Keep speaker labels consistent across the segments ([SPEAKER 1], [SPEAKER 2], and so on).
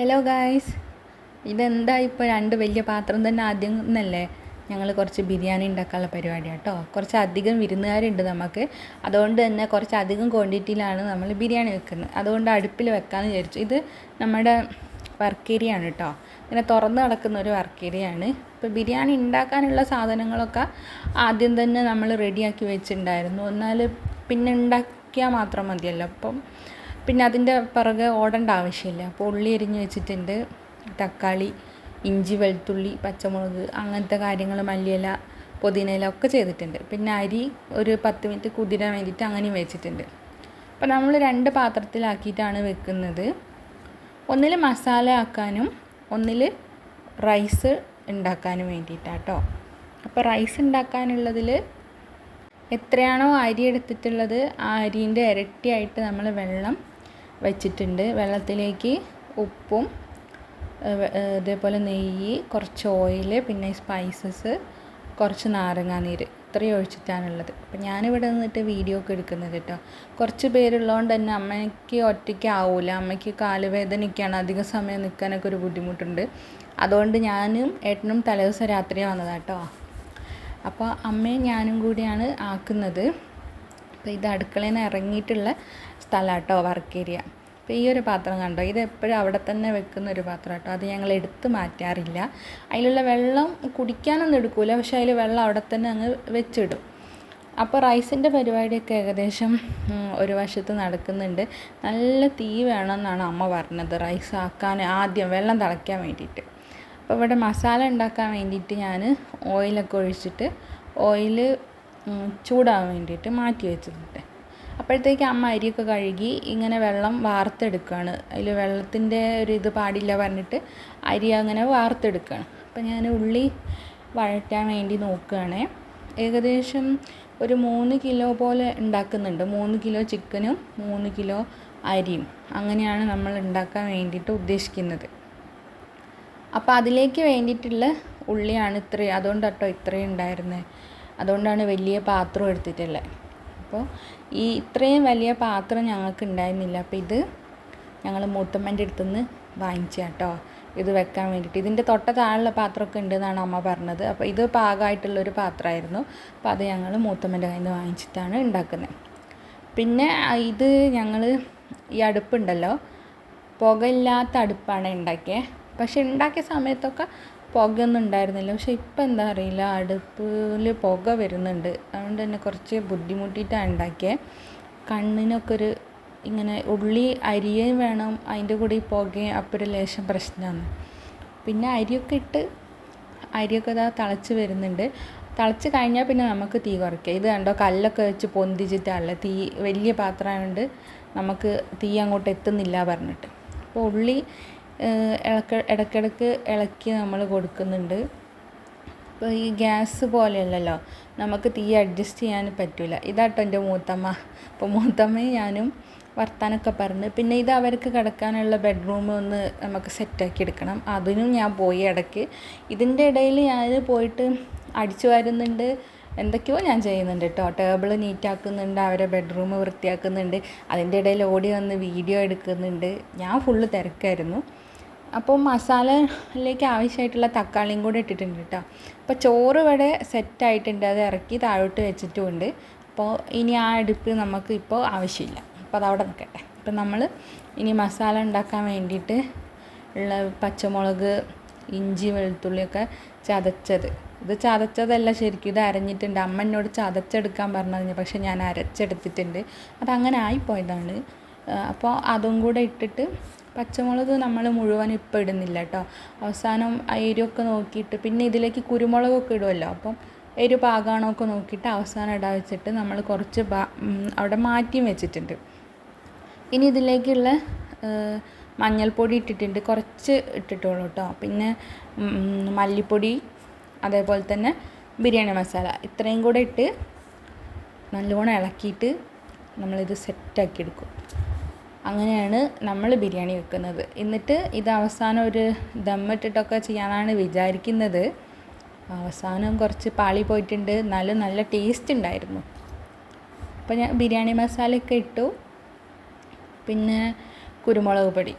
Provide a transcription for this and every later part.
[SPEAKER 1] Hello guys ഇതെന്താ ഇപ്പോൾ രണ്ട് വലിയ പാത്രം തന്നെ ആദ്യം എന്നല്ലേ? ഞങ്ങൾ കുറച്ച് ബിരിയാണി ഉണ്ടാക്കാനുള്ള പരിപാടിയാണ് കേട്ടോ കുറച്ച് അധികം വിരുന്നുകാരുണ്ട് നമുക്ക്. അതുകൊണ്ട് തന്നെ കുറച്ച് അധികം ക്വാണ്ടിറ്റിയിലാണ് നമ്മൾ ബിരിയാണി വെക്കുന്നത്. അതുകൊണ്ട് അടുപ്പിൽ വെക്കാമെന്ന് വിചാരിച്ചു. ഇത് നമ്മുടെ വർക്ക് ഏരിയ ആണ് കേട്ടോ ഇങ്ങനെ തുറന്ന് കിടക്കുന്ന ഒരു വർക്ക് ഏരിയ ആണ് ഇപ്പോൾ ബിരിയാണി ഉണ്ടാക്കാനുള്ള സാധനങ്ങളൊക്കെ ആദ്യം തന്നെ നമ്മൾ റെഡിയാക്കി വെച്ചിട്ടുണ്ടായിരുന്നു. എന്നാൽ പിന്നെ ഉണ്ടാക്കിയാൽ മാത്രം മതിയല്ലോ. അപ്പം പിന്നെ അതിന്റെ പിറകെ ഓടേണ്ട ആവശ്യമില്ല. അപ്പോൾ ഉള്ളി അരിഞ്ഞ് വെച്ചിട്ടുണ്ട്. തക്കാളി ഇഞ്ചി വെളുത്തുള്ളി പച്ചമുളക് അങ്ങനത്തെ കാര്യങ്ങൾ മല്ലിയില പുതിനയില ഒക്കെ ചെയ്തിട്ടുണ്ട്. പിന്നെ അരി ഒരു പത്ത് മിനിറ്റ് കുതിരാൻ വേണ്ടിയിട്ട് അങ്ങനെയും വെച്ചിട്ടുണ്ട്. അപ്പോൾ നമ്മൾ രണ്ട് പാത്രത്തിലാക്കിയിട്ടാണ് വെക്കുന്നത്. ഒന്നിൽ മസാല ആക്കാനും ഒന്നിൽ റൈസ് ഉണ്ടാക്കാനും വേണ്ടിയിട്ടാട്ടോ അപ്പോൾ റൈസ് ഉണ്ടാക്കാനുള്ളതിൽ എത്രയാണോ അരി എടുത്തിട്ടുള്ളത് ആ അരിന്റെ ഇരട്ടിയായിട്ട് നമ്മൾ വെള്ളം വെച്ചിട്ടുണ്ട്. വെള്ളത്തിലേക്ക് ഉപ്പും ഇതേപോലെ നെയ്യ് കുറച്ച് ഓയിൽ പിന്നെ സ്പൈസസ് കുറച്ച് നാരങ്ങാനീര് ഇത്രയും ഒഴിച്ചിട്ടാണുള്ളത്. അപ്പം ഞാനിവിടെ നിന്നിട്ട് വീഡിയോ ഒക്കെ എടുക്കുന്നത് കേട്ടോ. കുറച്ച് പേരുള്ളതുകൊണ്ട് തന്നെ അമ്മയ്ക്ക് ഒറ്റയ്ക്ക് ആവില്ല അമ്മയ്ക്ക് കാലുവേദനയൊക്കെയാണ് അധിക സമയം നിൽക്കാനൊക്കെ ഒരു ബുദ്ധിമുട്ടുണ്ട്. അതുകൊണ്ട് ഞാനും ഏട്ടനും തലേദിവസം രാത്രി വന്നതാട്ടോ അപ്പോൾ അമ്മയും ഞാനും കൂടിയാണ് ആക്കുന്നത്. അപ്പോൾ ഇത് അടുക്കളയിൽ നിന്ന് ഇറങ്ങിയിട്ടുള്ള സ്ഥലമാട്ടോ വർക്ക് ഏരിയ അപ്പോൾ ഈ ഒരു പാത്രം കണ്ടോ? ഇത് എപ്പോഴും അവിടെ തന്നെ വെക്കുന്ന ഒരു പാത്രം കേട്ടോ അത് ഞങ്ങൾ എടുത്ത് മാറ്റാറില്ല. അതിലുള്ള വെള്ളം കുടിക്കാനൊന്നും എടുക്കില്ല പക്ഷെ അതിൽ വെള്ളം അവിടെ തന്നെ അങ്ങ് വെച്ചിടും. അപ്പോൾ റൈസിന്റെ പരിപാടിയൊക്കെ ഏകദേശം ഒരു വശത്ത് നടക്കുന്നുണ്ട്. നല്ല തീ വേണമെന്നാണ് അമ്മ പറഞ്ഞത്. റൈസ് ആക്കാൻ ആദ്യം വെള്ളം തിളയ്ക്കാൻ വേണ്ടിയിട്ട്. അപ്പോൾ ഇവിടെ മസാല ഉണ്ടാക്കാൻ വേണ്ടിയിട്ട് ഞാൻ ഓയിലൊക്കെ ഒഴിച്ചിട്ട് ഓയിൽ ചൂടാകാൻ വേണ്ടിയിട്ട് മാറ്റി വെച്ചിട്ടുണ്ട്. അപ്പോഴത്തേക്ക് അമ്മ അരിയൊക്കെ കഴുകി ഇങ്ങനെ വെള്ളം വാർത്തെടുക്കുകയാണ്. അതിൽ വെള്ളത്തിന്റെ ഒരു ഇത് പാടില്ല പറഞ്ഞിട്ട് അരി അങ്ങനെ വാർത്തെടുക്കുകയാണ്. അപ്പം ഞാൻ ഉള്ളി വഴറ്റാൻ വേണ്ടി നോക്കുകയാണ്. ഏകദേശം ഒരു മൂന്ന് കിലോ പോലെ ഉണ്ടാക്കുന്നുണ്ട്. മൂന്ന് കിലോ ചിക്കനും മൂന്ന് കിലോ അരിയും. അങ്ങനെയാണ് നമ്മൾ ഉണ്ടാക്കാൻ വേണ്ടിയിട്ട് ഉദ്ദേശിക്കുന്നത്. അപ്പോൾ അതിലേക്ക് വേണ്ടിയിട്ടുള്ള ഉള്ളിയാണ് ഇത്രയും അതുകൊണ്ട് കേട്ടോ ഇത്രയും ഉണ്ടായിരുന്നത്. അതുകൊണ്ടാണ് വലിയ പാത്രം എടുത്തിട്ടുള്ളത്. അപ്പോൾ ഈ ഇത്രയും വലിയ പാത്രം ഞങ്ങൾക്ക് ഉണ്ടായിരുന്നില്ല. അപ്പോൾ ഇത് ഞങ്ങൾ മൂത്തമ്മന്റെ അടുത്തു നിന്ന് വാങ്ങിച്ച കേട്ടോ ഇത് വെക്കാൻ വേണ്ടിയിട്ട്. ഇതിന്റെ തൊട്ട താഴെയുള്ള പാത്രമൊക്കെ ഉണ്ടെന്നാണ് അമ്മ പറഞ്ഞത്. അപ്പോൾ ഇത് പാകമായിട്ടുള്ളൊരു പാത്രമായിരുന്നു. അപ്പോൾ അത് ഞങ്ങൾ മൂത്തമ്മന്റെ കയ്യിൽ നിന്ന് വാങ്ങിച്ചിട്ടാണ് ഉണ്ടാക്കുന്നത്. പിന്നെ ഇത് ഞങ്ങൾ ഈ അടുപ്പുണ്ടല്ലോ. പുകയില്ലാത്ത അടുപ്പാണ് ഉണ്ടാക്കിയത്. പക്ഷെ ഉണ്ടാക്കിയ സമയത്തൊക്കെ പുകയൊന്നും ഉണ്ടായിരുന്നില്ല. പക്ഷെ ഇപ്പം എന്താ അറിയില്ല. അടുപ്പിൽ പുക വരുന്നുണ്ട്. അതുകൊണ്ട് തന്നെ കുറച്ച് ബുദ്ധിമുട്ടിയിട്ടാണ് ഉണ്ടാക്കിയത് കണ്ണിനൊക്കെ ഒരു ഇങ്ങനെ ഉള്ളി അരിയും വേണം. അതിന്റെ കൂടെ ഈ പുകയും അപ്പം ഒരു ലേശം പ്രശ്നമാണ്. പിന്നെ അരിയൊക്കെ ഇട്ട് അരിയൊക്കെ ഇതാ തിളച്ച് വരുന്നുണ്ട്. തിളച്ച് കഴിഞ്ഞാൽ പിന്നെ നമുക്ക് തീ കുറയ്ക്കാം. ഇത് കണ്ടോ? കല്ലൊക്കെ വെച്ച് പൊന്തിച്ചിട്ടല്ല തീ വലിയ പാത്രമായതുകൊണ്ട് നമുക്ക് തീ അങ്ങോട്ട് എത്തുന്നില്ല പറഞ്ഞിട്ട്. അപ്പോൾ ഉള്ളി ഇളക്ക ഇടയ്ക്കിടയ്ക്ക് ഇളക്കി നമ്മൾ കൊടുക്കുന്നുണ്ട്. ഇപ്പോൾ ഈ ഗ്യാസ് പോലെയല്ലല്ലോ നമുക്ക് തീ അഡ്ജസ്റ്റ് ചെയ്യാൻ പറ്റില്ല ഇതാട്ടോ എന്റെ മൂത്തമ്മ. അപ്പോൾ മൂത്തമ്മയും ഞാനും വർത്താനൊക്കെ പറഞ്ഞ് പിന്നെ ഇത് അവർക്ക് കിടക്കാനുള്ള ബെഡ്റൂം ഒന്ന് നമുക്ക് സെറ്റാക്കി എടുക്കണം. അതിനും ഞാൻ പോയി ഇടയ്ക്ക്. ഇതിന്റെ ഇടയിൽ ഞാൻ പോയിട്ട് അടിച്ചു വരുന്നുണ്ട്. എന്തൊക്കെയോ ഞാൻ ചെയ്യുന്നുണ്ട് കേട്ടോ. ടേബിൾ നീറ്റാക്കുന്നുണ്ട് അവരെ ബെഡ്റൂം വൃത്തിയാക്കുന്നുണ്ട്. അതിന്റെ ഇടയിൽ ഓടി വന്ന് വീഡിയോ എടുക്കുന്നുണ്ട്. ഞാൻ ഫുള്ള് തിരക്കായിരുന്നു. അപ്പോൾ മസാലയിലേക്ക് ആവശ്യമായിട്ടുള്ള തക്കാളിയും കൂടെ ഇട്ടിട്ടുണ്ട് കേട്ടോ. അപ്പോൾ ചോറ് ഇവിടെ സെറ്റായിട്ടുണ്ട് അത് ഇറക്കി താഴോട്ട് വെച്ചിട്ടുമുണ്ട്. അപ്പോൾ ഇനി ആ അടുപ്പ് നമുക്ക് ഇപ്പോൾ ആവശ്യമില്ല. അപ്പോൾ അതവിടെ നിൽക്കട്ടെ. അപ്പോൾ നമ്മൾ ഇനി മസാല ഉണ്ടാക്കാൻ വേണ്ടിയിട്ട് ഉള്ള പച്ചമുളക് ഇഞ്ചി വെളുത്തുള്ളിയൊക്കെ ചതച്ചത്. ഇത് ചതച്ചതല്ല ശരിക്കും. ഇത് അരഞ്ഞിട്ടുണ്ട്. അമ്മ എന്നോട് ചതച്ചെടുക്കാൻ പറഞ്ഞു പക്ഷെ ഞാൻ അരച്ചെടുത്തിട്ടുണ്ട്. അതങ്ങനെ ആയിപ്പോയതാണ്. അപ്പോൾ അതും കൂടെ ഇട്ടിട്ട് പച്ചമുളക് നമ്മൾ മുഴുവൻ ഇപ്പം ഇടുന്നില്ല കേട്ടോ. അവസാനം എരിവൊക്കെ നോക്കിയിട്ട് പിന്നെ ഇതിലേക്ക് കുരുമുളകൊക്കെ ഇടുമല്ലോ. അപ്പം എരു പാകമാണോ ഒക്കെ നോക്കിയിട്ട് അവസാനം ഇടാ വെച്ചിട്ട് നമ്മൾ കുറച്ച് അവിടെ മാറ്റിയും വെച്ചിട്ടുണ്ട്. ഇനി ഇതിലേക്കുള്ള മഞ്ഞൾപ്പൊടി ഇട്ടിട്ടുണ്ട്. കുറച്ച് ഇട്ടിട്ടുള്ളൂ കേട്ടോ പിന്നെ മല്ലിപ്പൊടി അതേപോലെ തന്നെ ബിരിയാണി മസാല. ഇത്രയും കൂടെ ഇട്ട് നല്ലോണം ഇളക്കിയിട്ട് നമ്മളിത് സെറ്റാക്കി എടുക്കും. അങ്ങനെയാണ് നമ്മൾ ബിരിയാണി വെക്കുന്നത്. എന്നിട്ട് ഇത് അവസാനം ഒരു ദമ്മിട്ടിട്ടൊക്കെ ചെയ്യാനാണ് വിചാരിക്കുന്നത്. അവസാനം കുറച്ച് പാളി പോയിട്ടുണ്ട്. നല്ല നല്ല ടേസ്റ്റ് ഉണ്ടായിരുന്നു. അപ്പോൾ ഞാൻ ബിരിയാണി മസാലയൊക്കെ ഇട്ടു. പിന്നെ കുരുമുളക് പൊടി.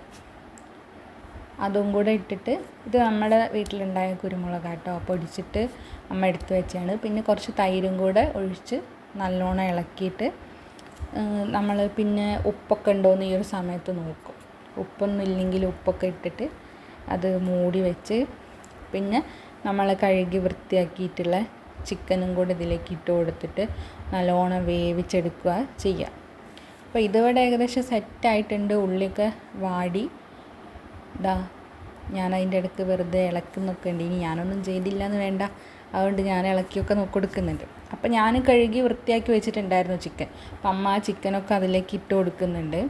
[SPEAKER 1] അതും കൂടെ ഇട്ടിട്ട് ഇത് നമ്മുടെ വീട്ടിലുണ്ടായ കുരുമുളക് കേട്ടോ പൊടിച്ചിട്ട് അമ്മ എടുത്തു വെച്ചാണ്. പിന്നെ കുറച്ച് തൈരും കൂടെ ഒഴിച്ച് നല്ലോണം ഇളക്കിയിട്ട് നമ്മൾ പിന്നെ ഉപ്പൊക്കെ ഉണ്ടോയെന്ന് ഈ ഒരു സമയത്ത് നോക്കും. ഉപ്പൊന്നും ഇല്ലെങ്കിൽ ഉപ്പൊക്കെ ഇട്ടിട്ട് അത് മൂടി വെച്ച് പിന്നെ നമ്മൾ കഴുകി വൃത്തിയാക്കിയിട്ടുള്ള ചിക്കനും കൂടെ ഇതിലേക്ക് ഇട്ട് കൊടുത്തിട്ട് നല്ലോണം വേവിച്ചെടുക്കുക ചെയ്യുക അപ്പോൾ ഇതിവിടെ ഏകദേശം സെറ്റായിട്ടുണ്ട് ഉള്ളിയൊക്കെ വാടി. ഇതാ ഞാൻ അതിന്റെ ഇടയ്ക്ക് വെറുതെ ഇളക്കുന്നൊക്കെ ഉണ്ട് ഇനി ഞാനൊന്നും ചെയ്തില്ല എന്ന് വേണ്ട. അതുകൊണ്ട് ഞാൻ ഇളക്കിയൊക്കെ നോക്കി കൊടുക്കുന്നുണ്ട്. അപ്പം ഞാൻ കഴുകി വൃത്തിയാക്കി വെച്ചിട്ടുണ്ടായിരുന്നു ചിക്കൻ. അപ്പം അമ്മ ആ ചിക്കനൊക്കെ അതിലേക്ക് ഇട്ട് കൊടുക്കുന്നുണ്ട്.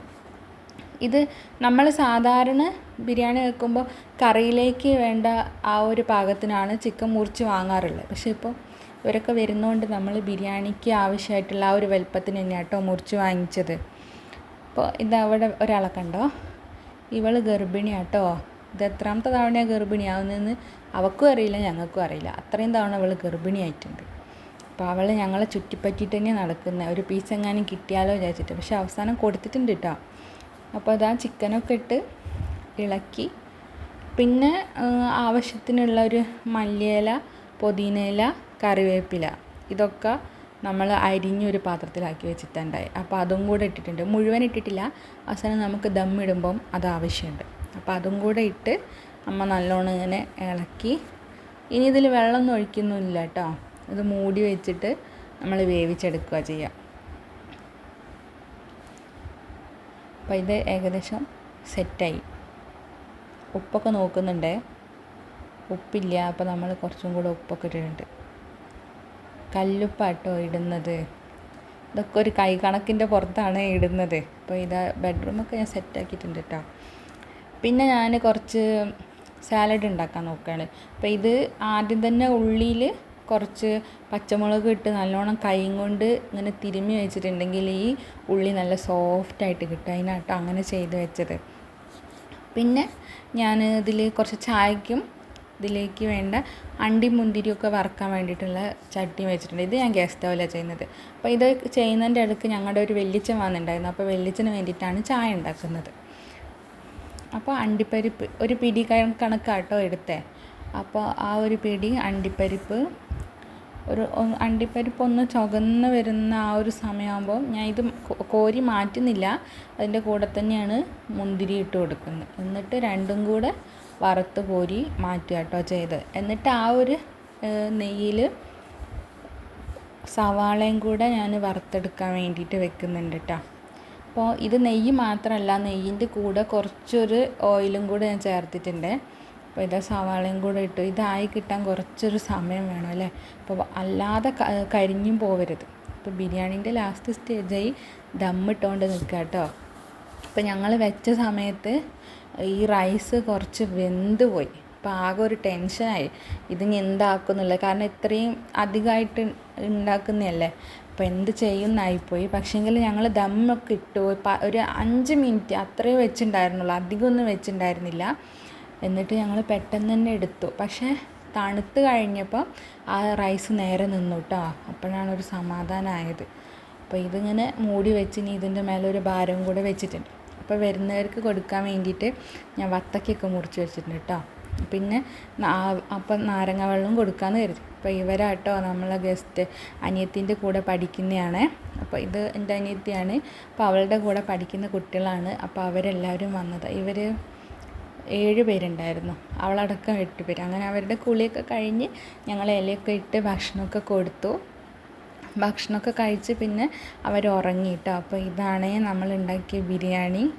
[SPEAKER 1] ഇത് നമ്മൾ സാധാരണ ബിരിയാണി വെക്കുമ്പോൾ കറിയിലേക്ക് വേണ്ട ആ ഒരു പാകത്തിനാണ് ചിക്കൻ മുറിച്ച് വാങ്ങാറുള്ളത്. പക്ഷേ ഇപ്പോൾ ഇവരൊക്കെ വരുന്നതുകൊണ്ട് നമ്മൾ ബിരിയാണിക്ക് ആവശ്യമായിട്ടുള്ള ആ ഒരു വലുപ്പത്തിന് തന്നെ കേട്ടോ മുറിച്ച് വാങ്ങിച്ചത്. അപ്പോൾ ഇതവിടെ ഒരാളെ കണ്ടോ? ഇവൾ ഗർഭിണിയാട്ടോ. ഇത് എത്രാമത്തെ തവണയാണ് ഗർഭിണിയാവുന്നതെന്ന് അവൾക്കും അറിയില്ല ഞങ്ങൾക്കും അറിയില്ല. അത്രയും തവണ അവൾ ഗർഭിണിയായിട്ടുണ്ട്. അപ്പോൾ അവൾ ഞങ്ങളെ ചുറ്റിപ്പറ്റിയിട്ട് തന്നെ നടക്കുന്നത് ഒരു പീസ് എങ്ങാനും കിട്ടിയാലോ വിചാരിച്ചിട്ട്. പക്ഷെ അവസാനം കൊടുത്തിട്ടുണ്ട് കേട്ടോ അപ്പോൾ അതാ ചിക്കനൊക്കെ ഇട്ട് ഇളക്കി. പിന്നെ ആവശ്യത്തിനുള്ള ഒരു മല്ലിയില പുതിനയില കറിവേപ്പില ഇതൊക്കെ നമ്മൾ അരിഞ്ഞൊരു പാത്രത്തിലാക്കി വെച്ചിട്ടുണ്ടായി. അപ്പോൾ അതും കൂടെ ഇട്ടിട്ടുണ്ട്. മുഴുവൻ ഇട്ടിട്ടില്ല. അവസാനം നമുക്ക് ദം ഇടുമ്പം അത് ആവശ്യമുണ്ട്. അപ്പോൾ അതും കൂടെ ഇട്ട് അമ്മ നല്ലോണം ഇങ്ങനെ ഇളക്കി. ഇനി ഇതിൽ വെള്ളമൊന്നും ഒഴിക്കുന്നില്ല കേട്ടോ. ഇത് മൂടി വെച്ചിട്ട് നമ്മൾ വേവിച്ചെടുക്കുക ചെയ്യുക. അപ്പോൾ ഇത് ഏകദേശം സെറ്റായി. ഉപ്പൊക്കെ നോക്കുന്നുണ്ട്. ഉപ്പില്ല. അപ്പോൾ നമ്മൾ കുറച്ചും കൂടെ ഉപ്പൊക്കെ ഇട്ടിട്ടുണ്ട്. കല്ലുപ്പാട്ടോ ഇടുന്നത്. ഇതൊക്കെ ഒരു കൈ കണക്കിന്റെ പുറത്താണ് ഇടുന്നത്. അപ്പോൾ ഇത് ബെഡ്റൂമൊക്കെ ഞാൻ സെറ്റാക്കിയിട്ടുണ്ട് കേട്ടോ പിന്നെ ഞാൻ കുറച്ച് സാലഡ് ഉണ്ടാക്കാൻ നോക്കുകയാണ് അപ്പോൾ ഇത് ആദ്യം തന്നെ ഉള്ളിയിൽ കുറച്ച് പച്ചമുളക് ഇട്ട് നല്ലോണം കൈയും കൊണ്ട് ഇങ്ങനെ തിരുമ്മി വെച്ചിട്ടുണ്ടെങ്കിൽ ഈ ഉള്ളി നല്ല സോഫ്റ്റായിട്ട് കിട്ടും. അതിനാട്ടോ അങ്ങനെ ചെയ്ത് വെച്ചത്. പിന്നെ ഞാൻ ഇതിൽ കുറച്ച് ചായക്കും ഇതിലേക്ക് വേണ്ട അണ്ടി മുന്തിരിയൊക്കെ വറുക്കാൻ വേണ്ടിയിട്ടുള്ള ചട്ടി വെച്ചിട്ടുണ്ട്. ഇത് ഞാൻ ഗ്യാസ് സ്റ്റൗവിലാണ് ചെയ്യുന്നത്. അപ്പോൾ ഇത് ചെയ്യുന്നതിന്റെ അടുക്ക് ഞങ്ങളുടെ ഒരു വെല്ലിച്ചൻ വന്നിട്ടുണ്ടായിരുന്നു. അപ്പോൾ വെല്ലിച്ചന് വേണ്ടിയിട്ടാണ് ചായ ഉണ്ടാക്കുന്നത്. അപ്പോൾ അണ്ടിപ്പരിപ്പ് ഒരു പിടി കണക്കാട്ടോ എടുത്തേ. അപ്പോൾ ആ ഒരു പിടി അണ്ടിപ്പരിപ്പ് ഒരു അണ്ടിപ്പരിപ്പ് ഒന്ന് ചുവന്ന് വരുന്ന ആ ഒരു സമയമാകുമ്പോൾ ഞാൻ ഇത് കോരി മാറ്റുന്നില്ല. അതിന്റെ കൂടെ തന്നെയാണ് മുന്തിരി ഇട്ട് കൊടുക്കുന്നത്. എന്നിട്ട് രണ്ടും കൂടെ വറുത്ത് കോരി മാറ്റുക കേട്ടോ ചെയ്ത്. എന്നിട്ട് ആ ഒരു നെയ്യിൽ സവാളയും കൂടെ ഞാൻ വറുത്തെടുക്കാൻ വേണ്ടിയിട്ട് വെക്കുന്നുണ്ട് കേട്ടോ അപ്പോൾ ഇത് നെയ്യ് മാത്രമല്ല നെയ്യിന്റെ കൂടെ കുറച്ചൊരു ഓയിലും കൂടെ ഞാൻ ചേർത്തിട്ടുണ്ട്. അപ്പോൾ ഇത് സവാളയും കൂടെ ഇട്ടു ഇതായി കിട്ടാൻ കുറച്ചൊരു സമയം വേണം അല്ലേ? അപ്പോൾ അല്ലാതെ കരിഞ്ഞും പോവരുത്. അപ്പോൾ ബിരിയാണീന്റെ ലാസ്റ്റ് സ്റ്റേജായി ദമ്മിട്ടുകൊണ്ട് നിൽക്കുക കേട്ടോ അപ്പോൾ ഞങ്ങൾ വെച്ച സമയത്ത് ഈ റൈസ് കുറച്ച് വെന്ത് പോയി. അപ്പോൾ ആകെ ഒരു ടെൻഷനായി ഇതിനി എന്താക്കുന്നില്ല കാരണം ഇത്രയും അധികമായിട്ട് ഉണ്ടാക്കുന്നതല്ലേ അപ്പോൾ എന്ത് ചെയ്യുന്നായിപ്പോയി. പക്ഷേങ്കിൽ ഞങ്ങൾ ദമ്മൊക്കെ ഇട്ടു. ഒരു അഞ്ച് മിനിറ്റ് അത്രയും വെച്ചിട്ടുണ്ടായിരുന്നുള്ളൂ അധികമൊന്നും വെച്ചിട്ടുണ്ടായിരുന്നില്ല എന്നിട്ട് ഞങ്ങൾ പെട്ടെന്ന് തന്നെ എടുത്തു. പക്ഷേ തണുത്ത് കഴിഞ്ഞപ്പോൾ ആ റൈസ് നേരെ നിന്നു കേട്ടോ അപ്പോഴാണ് ഒരു സമാധാനമായത് അപ്പോൾ ഇതിങ്ങനെ മൂടി വെച്ച് ഇനി ഇതിന്റെ മേലെ ഒരു ഭാരം കൂടെ വെച്ചിട്ടുണ്ട്. അപ്പോൾ വരുന്നവർക്ക് കൊടുക്കാൻ വേണ്ടിയിട്ട് ഞാൻ വത്തക്കൊക്കെ മുറിച്ച് വെച്ചിട്ടുണ്ട് കേട്ടോ. പിന്നെ അപ്പം നാരങ്ങ വെള്ളം കൊടുക്കാമെന്ന് കരുതി. അപ്പോൾ ഇവരാട്ടോ നമ്മളെ ഗസ്റ്റ് അനിയത്തിന്റെ കൂടെ പഠിക്കുന്നതാണ് അപ്പോൾ ഇത് എന്റെ അനിയത്തിയാണ്. അപ്പോൾ അവളുടെ കൂടെ പഠിക്കുന്ന കുട്ടികളാണ്. അപ്പോൾ അവരെല്ലാവരും വന്നത്. ഇവർ ഏഴ് പേരുണ്ടായിരുന്നു. അവളടക്കം എട്ട് പേര്. അങ്ങനെ അവരുടെ കുളിയൊക്കെ കഴിഞ്ഞ് ഞങ്ങൾ ഇലയൊക്കെ ഇട്ട് ഭക്ഷണമൊക്കെ കൊടുത്തു. ഭക്ഷണമൊക്കെ കഴിച്ച് പിന്നെ അവർ ഉറങ്ങി കേട്ടോ. അപ്പോൾ ഇതാണ് നമ്മൾ ഉണ്ടാക്കിയ ബിരിയാണി.